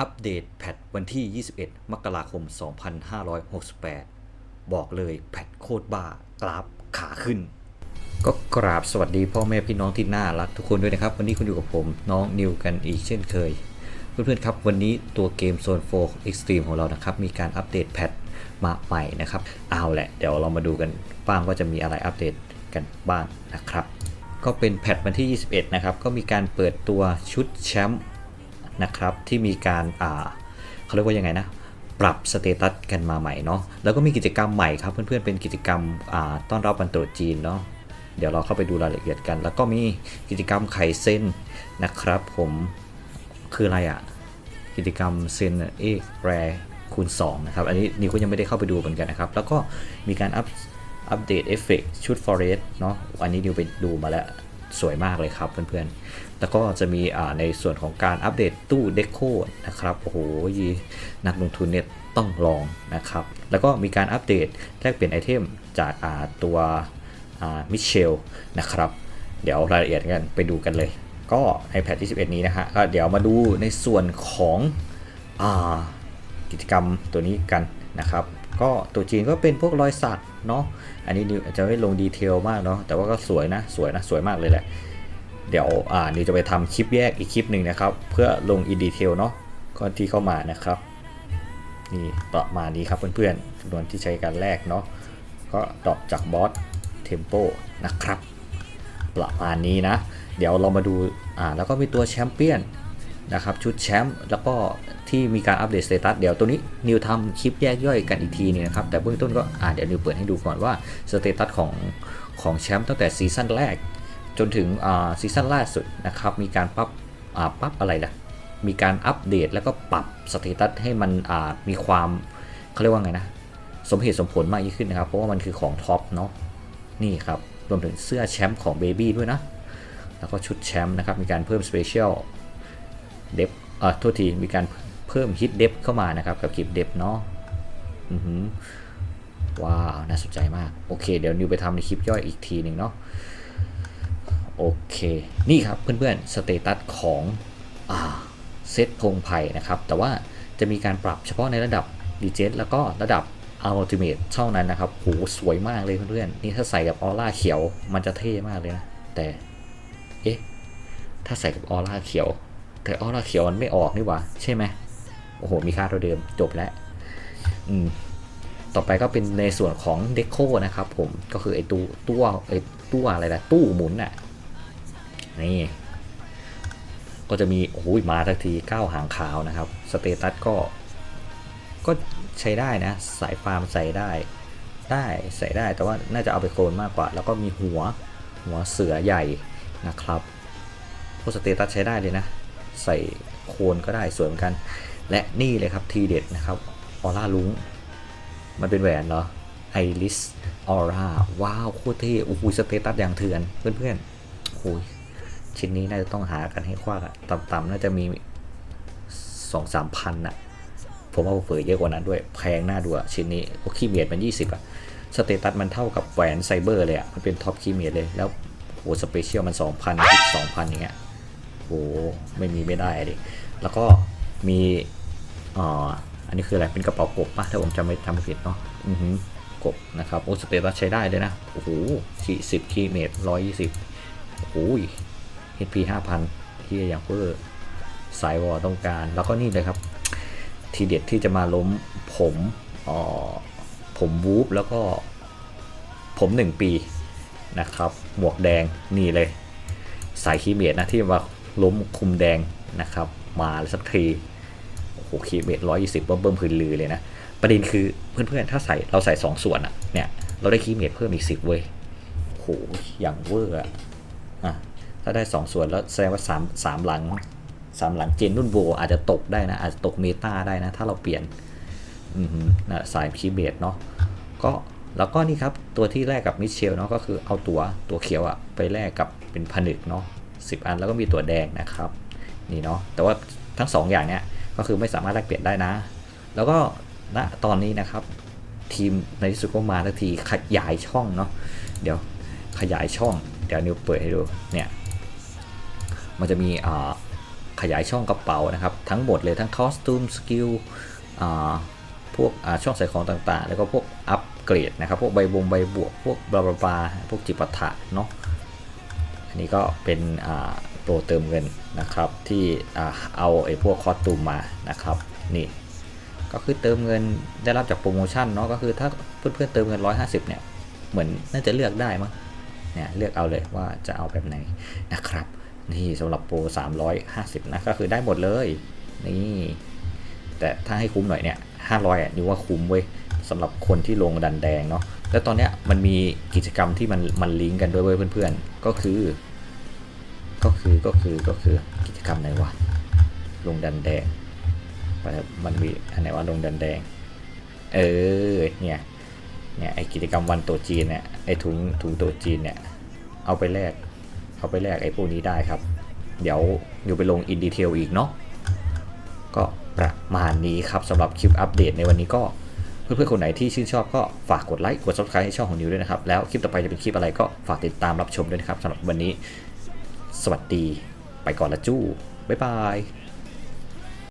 อัปเดตแพทวันที่ 21 มกราคม 2568 บอกเลยแพทโคตรบ้ากราฟขาขึ้น ก็กราบสวัสดีพ่อแม่พี่น้องที่น่ารักทุกคนด้วยนะครับ วันนี้คุณอยู่กับผมน้องนิวกันอีกเช่นเคย เพื่อนๆครับวันนี้ตัวเกม Zone 4 Extreme ของเรานะครับ มีการอัปเดตแพทมาใหม่นะครับเอาแหละ เดี๋ยวเรามาดูกันบ้างว่าจะมีอะไรอัปเดตกันบ้างนะครับ ก็เป็นแพทวันที่ 21 นะครับ ก็มีการเปิดตัวชุดแชมป์ นะครับที่มีการเขาเรียกว่ายังไงนะปรับสเตตัสกันมาใหม่เนาะแล้วก็มีกิจกรรมใหม่ครับเพื่อนๆเป็นกิจกรรมต้อนรับวันตรุษจีนเนาะเดี๋ยวเราเข้าไปดูรายละเอียดกัน แล้วก็มีกิจกรรมไข่เส้นนะครับผมคืออะไรอะกิจกรรมเซนเอกแรคูณ2นะครับ อันนี้นิวก็ยังไม่ได้เข้าไปดูเหมือนกันนะครับ แล้วก็มีการอัพอัปเดตเอฟเฟกชุด Forest เนาะอันนี้นิวไปดูมาแล้ว สวยมากเลยครับเพื่อนๆ แล้วก็จะมีในส่วนของการอัปเดตตู้เด c o นะครับ โอ้โหนักลงทุนเนี่ยต้องลองนะครับ แล้วก็มีการอัปเดตแลกเปลี่ยนไอเทมจากาตัวมิเชลนะครับ เดี๋ยวรายละเอียดกันไปดูกันเลย ก็ iPad 21นี้นะฮะก็เดี๋ยวมาดูในส่วนของอกิจกรรมตัวนี้กันนะครับ ก็ตัวจีนก็เป็นพวกรอยสักเนาะอันนี้นิวจะไม่ลงดีเทลมากเนาะแต่ว่าก็สวยนะสวยนะสวยมากเลยแหละ เดี๋ยวอ่านิวจะไปทำคลิปแยกอีกคลิปหนึ่งนะครับ เพื่อลงอินดีเทลเนาะก่อนที่เข้ามานะครับนี่ประมาณนี้ครับเพื่อนๆจำนวนที่ใช้การแลกเนาะก็ดรอปจากบอสเทมโปนะครับประมาณนี้นะ เดี๋ยวเรามาดูอ่าแล้วก็มีตัวแชมเปี้ยน นะครับชุดแชมป์แล้วก็ที่มีการอัปเดตสเตตัสเดี๋ยวตัวนี้นิวทำคลิปแยกย่อยกันอีกทีนึงนะครับ แต่เบื้องต้นก็อ่าเดี๋ยวนิวเปิดให้ดูก่อนว่าสเตตัสของของแชมป์ตั้งแต่ซีซั่นแรก จนถึงอ่าซีซั่นล่าสุดนะครับมีการปรับอ่าปรับอะไรล่ะมีการอัปเดตแล้วก็ปรับสเตตัสให้มันอ่ามีความเขาเรียกว่าไงนะสมเหตุสมผลมากยิ่งขึ้นนะครับ เพราะว่ามันคือของท็อปเนาะนี่ครับรวมถึงเสื้อแชมป์ของเบบี้ด้วยนะแล้วก็ชุดแชมป์นะครับมีการเพิ่มสเปเชียล เดฟเอ่อโทษทีมีการเพิ่มฮิตเดฟเข้ามานะครับกับคลิปเดฟเนาะอือหือว้าว น่าสนใจมาก โอเค เดี๋ยวนิวไปทำในคลิปย่อยอีกทีหนึ่งเนาะโอเค นี่ครับเพื่อนๆสเตตัสของอ่าเซตพงไผ่นะครับ แต่ว่าจะมีการปรับเฉพาะในระดับดีเจแล้วก็ระดับ Ultimate เท่านั้นนะครับโหสวยมากเลยเพื่อนๆ นี่ถ้าใส่กับออร่าเขียวมันจะเท่มากเลยนะ แต่ เอ๊ะ ถ้าใส่กับออร่าเขียว แต่ออร่าเขียวมันไม่ออกนี่หว่าใช่ไหมโอ้โห มีค่าเท่าเดิมจบแล้วอืมต่อไปก็เป็นในส่วนของเด c o นะครับผมก็คือไอ้ตู้ตู้ไอ้ตู้อะไรนะตู้หมุนน่ะนี่ก็จะมีโอ้โหมาทักทีก้าวหางขาวนะครับสเตตัสก็ ก็ใช้ได้นะ สายฟาร์มใส่ได้ได้ใส่ได้แต่ว่าน่าจะเอาไปโคลนมากกว่า แล้วก็มีหัวหัวเสือใหญ่นะครับพวกสเตตัสใช้ได้เลยนะ ใส่โคนก็ได้สวยเหมือนกัน และนี่เลยครับทีเด็ดนะครับออร่าลุงมันเป็นแหวนเหรอไอริสออร่าว้าวโคตรเท่โอ้โหสเตตัสอย่างเถื่อนเพื่อนๆโอ้โหชิ้นนี้น่าจะต้องหากันให้ควักอะต่ำๆน่าจะมีสองสามพันอะผมว่าเฟอเยอะกว่านั้นด้วยแพงหน่าดูอะชิ้นนี้โอ้คีเมียดมัน 20อะสเตตัสมันเท่ากับแหวนไซเบอร์เลยอะมันเป็นท็อปคีเมียดเลยแล้วโหสเปเชียลมัน 2,000อีก2,000 อย่างเงี้ย หไม่มีไม่ได้ดิแล้วก็มีอ่าอันนี้คืออะไรเป็นกระเป๋ากบปะถ้าผมจำไม่จำไม่ผิดเนาะอือหือกบนะครับโอ้สเตตัสใช้ได้เลยนะโอ้โหสิบคีเมตรร้อยยี่สิบโอ้โห HP 5,000ที่อย่างเวอร์สายวอลต้องการ แล้วก็นี่เลยครับ ทีเด็ดที่จะมาล้มผมอ๋อผมวูฟแล้วก็ผมหนึ่งปีนะครับ หมวกแดงนี่เลย สายคีเมดนะที่มา ล้มคุมแดงนะครับ มาสักทีโอ้โหคีเมดร้อยยี่สิบเบิ่มพื้นลือเลยนะ ประเด็นคือเพื่อนๆ ถ้าใส่เราใส่สองส่วนอะเนี่ย เราได้คีเมดเพิ่มอีกสิบเว้ยโอ้โหอย่างเวอร์อะอะถ้าได้สองส่วนแล้วแสดงว่าสามสามหลังสามหลังเจนรุ่นโบอาจจะตกได้นะ อาจจะตกเมตาได้นะ ถ้าเราเปลี่ยนอืมนะสายคีเบดเนาะก็แล้วก็นี่ครับ ตัวที่แรกกับมิเชลเนาะก็คือเอาตัวตัวเขียวอะไปแลกกับเป็นผนึกเนาะ สิบอันแล้วก็มีตัวแดงนะครับนี่เนาะแต่ว่าทั้งสองอย่างเนี้ยก็คือไม่สามารถแลกเปลี่ยนได้นะ แล้วก็ณตอนนี้นะครับ ทีมในที่สุดก็มาทันทีขยายช่องเนาะเดี๋ยวขยายช่อง เดี๋ยวนิวเปิดให้ดูเนี่ยมันจะมีขยายช่องกระเป๋านะครับ ทั้งหมดเลยทั้งคอสตูมสกิลพวกช่องใส่ของต่างๆ แล้วก็พวกอัปเกรดนะครับ พวกใบบงใบบวก พวกบลาบลาบลาพวกจิปาถะเนาะ อันนี้ก็เป็นโปรเติมเงินนะครับที่เอาไอ้พวกคอสตูมมานะครับนี่ก็คือเติมเงินได้รับจากโปรโมชั่นเนาะก็คือถ้าเพื่อนๆเติมเงิน 150 เนี่ยเหมือนน่าจะเลือกได้มั้งเนี่ยเลือกเอาเลยว่าจะเอาแบบไหนนะครับนี่สำหรับโปร 350 นะก็คือได้หมดเลยนี่แต่ถ้าให้คุ้มหน่อยเนี่ย500อะนี่ว่าคุ้มเว้ยสำหรับคนที่ลงดันแดงเนาะ แล้วตอนเนี้ยมันมีกิจกรรมที่มันมันลิงก์กันด้วยเว้ยเพื่อนๆ ก็คือ ก็คือก็คือก็คือกิจกรรมไหนวะลงดันแดงมันมีอันไหนว่าลงดันแดง เออเนี่ยเนี่ยไอกิจกรรมวันโตัวจีนเนี่ยไอถุงถุงโตัวจีนเนี่ยเอาไปแลกเอาไปแลกไอพวกนี้ได้ครับ เดี๋ยวอยู่ไปลงอินดีเทลอีกเนาะก็ประมาณนี้ครับสำหรับคลิปอัปเดตในวันนี้ก็ เพื่อนๆคนไหนที่ชื่นชอบก็ฝากกดไลค์กด subscribe ให้ช่องของนิวด้วยนะครับ แล้วคลิปต่อไปจะเป็นคลิปอะไรก็ฝากติดตามรับชมด้วยนะครับสำหรับวันนี้ สวัสดีไปก่อนละจู้บ๊ายบาย